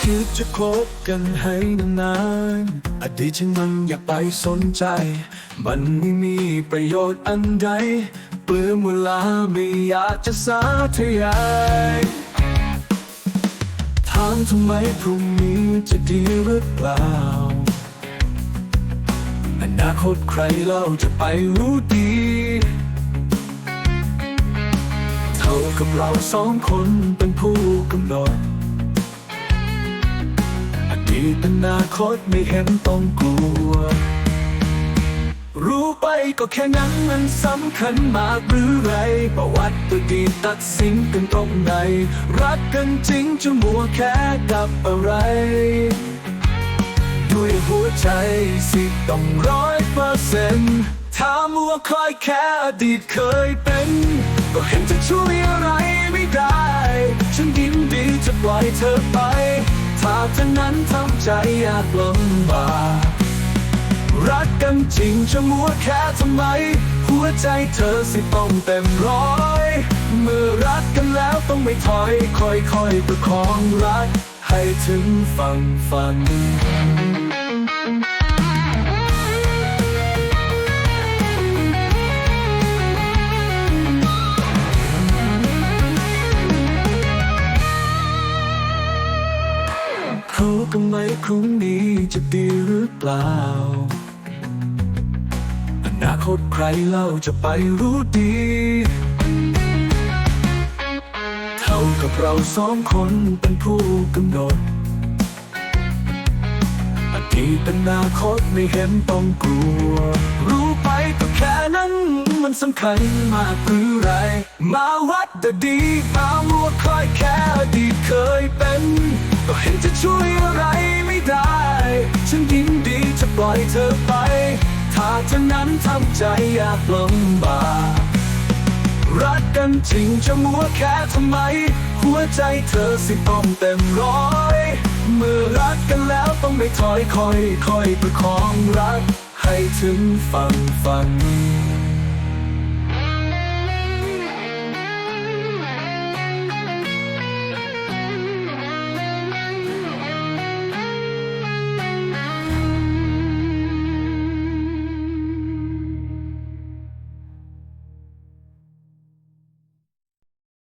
คิดจะคบกันให้นานๆอดีตฉันมันอย่าไปสนใจ มันไม่มีประโยชน์อันใดเปลืองเวลาไม่อยากจะสาธยายถามทำไมพรุ่งนี้จะดีหรือเปล่า อนาคตใครเราจะไปรู้ดีเท่ากับเราสองคนเป็นผู้กำหนด อดีตอนาคตไม่เห็นต้องกลัว รู้ไปก็แค่นั้นมันสำคัญมากหรือไร ประวัติตัวดีตัดสินกันตรงไหน รักกันจริงจะมัวแค่กับอะไร ด้วยหัวใจสิต้องร้อยเปอร์เซ็นต์ถ้ามัวคอยแค่อดีตเคยเป็น ก็เห็นจะช่วยอะไรไม่ได้ ฉันยินดีจะปล่อยเธอไป ทาทั้งนั้นทำใจอยากลำบากรักกันจริงจะมัวแค่ทำไม หัวใจเธอสิต้องเต็มร้อย เมื่อรักกันแล้วต้องไม่ถอย ค่อยๆประคองรัก ให้ถึงฝั่งฝัน เขาก็ไม่พรุ่งนี้จะดีหรือเปล่า อนาคตใครเล่าจะไปรู้ดี เท่ากับเราสองคนเป็นผู้กำหนด อดีตอนาคตไม่เห็นต้องกลัว รู้ไปก็แค่นั้นมันสำคัญมากหรือไร มาวัดแต่ดีมามัวคอยแค่อดีตเคยเป็น ก็เห็นจะช่วยอะไรไม่ได้ ฉันยินดีจะปล่อยเธอไป ถ้าเธอนั้นทำใจอยากลำบากรักกันจริงจะมัวแค่ทำไม หัวใจเธอสิต้องเต็มร้อย เมื่อรักกันแล้วต้องไม่ถอยคอยคอยประคองรัก ให้ถึงฝั่งฝัน